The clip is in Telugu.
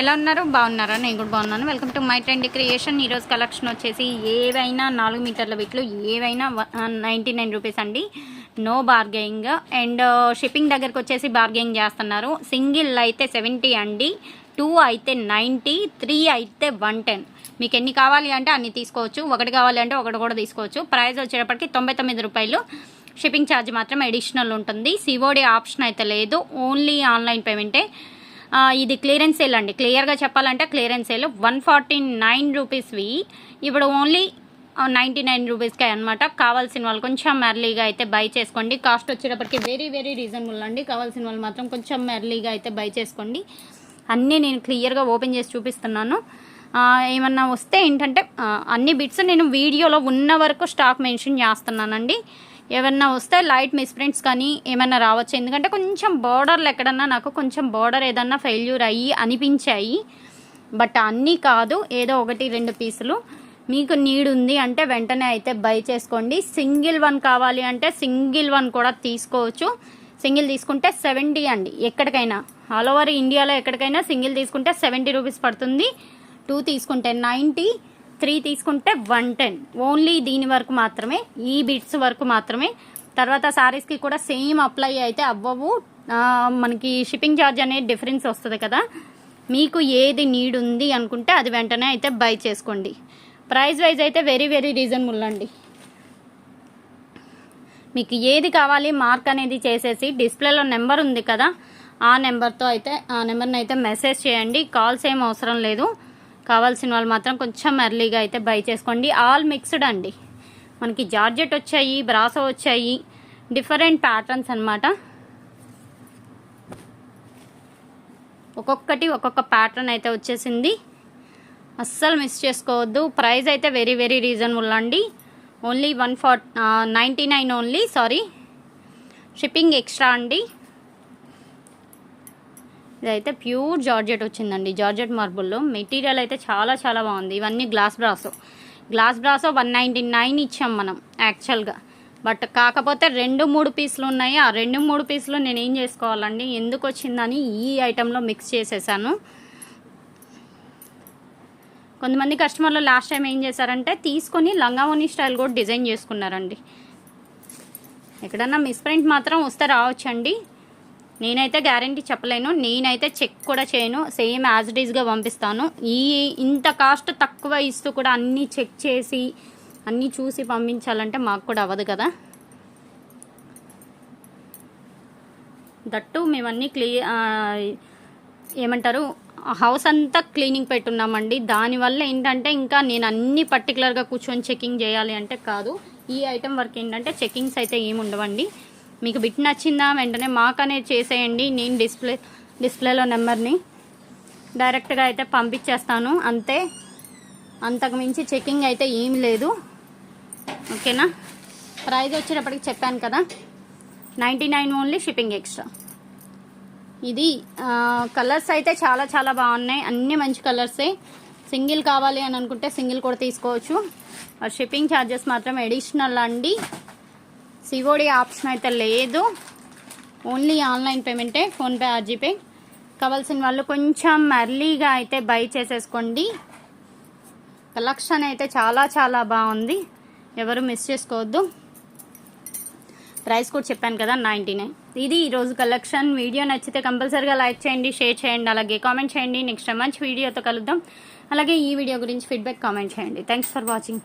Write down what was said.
ఎలా ఉన్నారు? బాగున్నారా? నేను కూడా బాగున్నాను. Welcome to my trend creation ఈరోజు కలెక్షన్ వచ్చేసి ఏవైనా నాలుగు మీటర్ల బిట్లు ఏవైనా నైంటీ నైన్ రూపీస్ అండి. నో బార్గెయింగ్ అండ్ షిప్పింగ్ దగ్గరకు వచ్చేసి బార్గెయింగ్ చేస్తున్నారు. సింగిల్ అయితే సెవెంటీ అండి. టూ అయితే నైంటీ త్రీ అయితే వన్ టెన్ మీకు ఎన్ని కావాలి అంటే అన్ని తీసుకోవచ్చు. ఒకటి కావాలి అంటే ఒకటి కూడా తీసుకోవచ్చు. ప్రైస్ వచ్చేటప్పటికి తొంభై తొమ్మిది రూపాయలు. షిప్పింగ్ ఛార్జ్ మాత్రం అడిషనల్ ఉంటుంది. సివోడి ఆప్షన్ అయితే లేదు. ఓన్లీ ఆన్లైన్ పేమెంటే ఇది క్లియరెన్స్ సేల్ అండి. క్లియర్గా చెప్పాలంటే clearance sale one forty nine రూపీస్వి ఇప్పుడు ఓన్లీ నైంటీ నైన్ రూపీస్కే అనమాట కావాల్సిన వాళ్ళు కొంచెం మెర్లీగా అయితే బై చేసుకోండి. కాస్ట్ వచ్చేటప్పటికి వెరీ వెరీ రీజనబుల్ అండి. కావాల్సిన వాళ్ళు మాత్రం కొంచెం మెర్లీగా అయితే బై చేసుకోండి. అన్నీ నేను క్లియర్గా ఓపెన్ చేసి చూపిస్తున్నాను. ఏమన్నా వస్తే ఏంటంటే అన్ని బిట్స్ నేను వీడియోలో ఉన్న వరకు స్టాక్ మెన్షన్ చేస్తున్నానండి. ఏమన్నా వస్తే లైట్ మిస్ప్రింట్స్ కానీ ఏమన్నా రావచ్చు. ఎందుకంటే కొంచెం బార్డర్లు ఎక్కడన్నా నాకు కొంచెం బార్డర్ ఏదన్నా ఫెయిల్యూర్ అయ్యి అనిపించాయి. బట్ అన్నీ కాదు ఏదో ఒకటి రెండు పీసులు. మీకు నీడ్ ఉంది అంటే వెంటనే అయితే బై చేసుకోండి. సింగిల్ వన్ కావాలి అంటే సింగిల్ వన్ కూడా తీసుకోవచ్చు. సింగిల్ తీసుకుంటే సెవెంటీ అండి. ఎక్కడికైనా. ఆల్ ఓవర్ ఇండియాలో ఎక్కడికైనా సింగిల్ తీసుకుంటే సెవెంటీ రూపీస్ పడుతుంది. టూ తీసుకుంటే నైంటీ త్రీ తీసుకుంటే వన్ టెన్. ఓన్లీ దీని వరకు మాత్రమే ఈ బిట్స్ వరకు మాత్రమే. తర్వాత శారీస్కి కూడా సేమ్ అప్లై అయితే అవ్వవు. మనకి షిప్పింగ్ ఛార్జ్ అనేది డిఫరెన్స్ వస్తుంది కదా. మీకు ఏది నీడ్ ఉంది అనుకుంటే అది వెంటనే అయితే బై చేసుకోండి. ప్రైస్ వైజ్ అయితే వెరీ వెరీ రీజనబుల్ అండి. మీకు ఏది కావాలి మార్క్ అనేది చేసేసి డిస్ప్లేలో నెంబర్ ఉంది కదా ఆ నెంబర్తో అయితే ఆ నెంబర్ని అయితే మెసేజ్ చేయండి. కాల్స్ ఏం అవసరం లేదు. కావాల్సిన వాళ్ళు మాత్రం కొంచెం ఎర్లీగా అయితే బై చేసుకోండి. ఆల్ మిక్స్డ్ అండి. మనకి జార్జెట్ వచ్చాయి బ్రాసో వచ్చాయి డిఫరెంట్ ప్యాటర్న్స్ అన్నమాట. ఒక్కొక్కటి ఒక్కొక్క ప్యాటర్న్ అయితే వచ్చేసింది. అస్సలు మిస్ చేసుకోవద్దు. ప్రైస్ అయితే వెరీ వెరీ రీజనబుల్ అండి. Only one four ninety nine only sorry shipping extra అండి. ఇదైతే ప్యూర్ జార్జెట్ వచ్చిందండి. జార్జెట్ మార్బుల్లో మెటీరియల్ అయితే చాలా చాలా బాగుంది. ఇవన్నీ glass brasso. Glass brasso one ninety nine ఇచ్చాం మనం యాక్చువల్గా. బట్ కాకపోతే రెండు మూడు పీసులు ఉన్నాయి. ఆ రెండు మూడు పీసులు నేను ఏం చేసుకోవాలండి? ఎందుకు వచ్చిందని ఈ ఐటెంలో మిక్స్ చేసేసాను. కొంతమంది కస్టమర్లు లాస్ట్ టైం ఏం చేశారంటే తీసుకొని లంగావోని స్టైల్ కూడా డిజైన్ చేసుకున్నారండి. ఎక్కడన్నా మిస్ప్రింట్ మాత్రం వస్తే రావచ్చండి. నేనైతే గ్యారంటీ చెప్పలేను నేనైతే చెక్ కూడా చేయను సేమ్ యాజ్ ఇట్ ఈస్గా పంపిస్తాను. ఈ ఇంత కాస్ట్ తక్కువ ఇస్తూ కూడా అన్నీ చెక్ చేసి అన్నీ చూసి పంపించాలంటే మాకు కూడా అవ్వదు కదా. దట్టు మేమన్నీ క్లీ ఏమంటారు హౌస్ అంతా క్లీనింగ్ పెట్టున్నామండి. దానివల్ల ఏంటంటే ఇంకా నేను అన్ని పర్టికులర్గా కూర్చొని చెకింగ్ చేయాలి అంటే కాదు. ఈ ఐటెం వర్క్ ఏంటంటే చెకింగ్స్ అయితే ఏమి ఉండవండి మీకు బిట్ నచ్చిందా వెంటనే మాకనే చేసేయండి. నేను డిస్ప్లే డిస్ప్లేలో నెంబర్ని డైరెక్ట్గా అయితే పంపించేస్తాను. అంతే. అంతకు మించి చెకింగ్ అయితే ఏమి లేదు. ఓకేనా? ప్రైస్ వచ్చేటప్పటికి చెప్పాను కదా. Ninety nine only shipping extra. ఇది కలర్స్ అయితే చాలా చాలా బాగున్నాయి. అన్ని మంచి కలర్సే. సింగిల్ కావాలి అని అనుకుంటే సింగిల్ కూడా తీసుకోవచ్చు. షిప్పింగ్ ఛార్జెస్ మాత్రం అడిషనల్ అండి. సివోడి ఆప్షన్ అయితే లేదు. ఓన్లీ ఆన్లైన్ పేమెంటే ఫోన్పే ఆర్జీపే. కావాల్సిన వాళ్ళు కొంచెం అర్లీగా అయితే బై చేసేసుకోండి. కలెక్షన్ అయితే చాలా చాలా బాగుంది. ఎవరు మిస్ చేసుకోవద్దు. ప్రైస్ కూడా చెప్పాను కదా నైంటీ నైన్ ఇది ఈరోజు కలెక్షన్. వీడియో నచ్చితే కంపల్సరీగా లైక్ చేయండి షేర్ చేయండి అలాగే కామెంట్ చేయండి. నెక్స్ట్ మంచి వీడియోతో కలుద్దాం. అలాగే ఈ వీడియో గురించి ఫీడ్బ్యాక్ కామెంట్ చేయండి. Thanks for watching.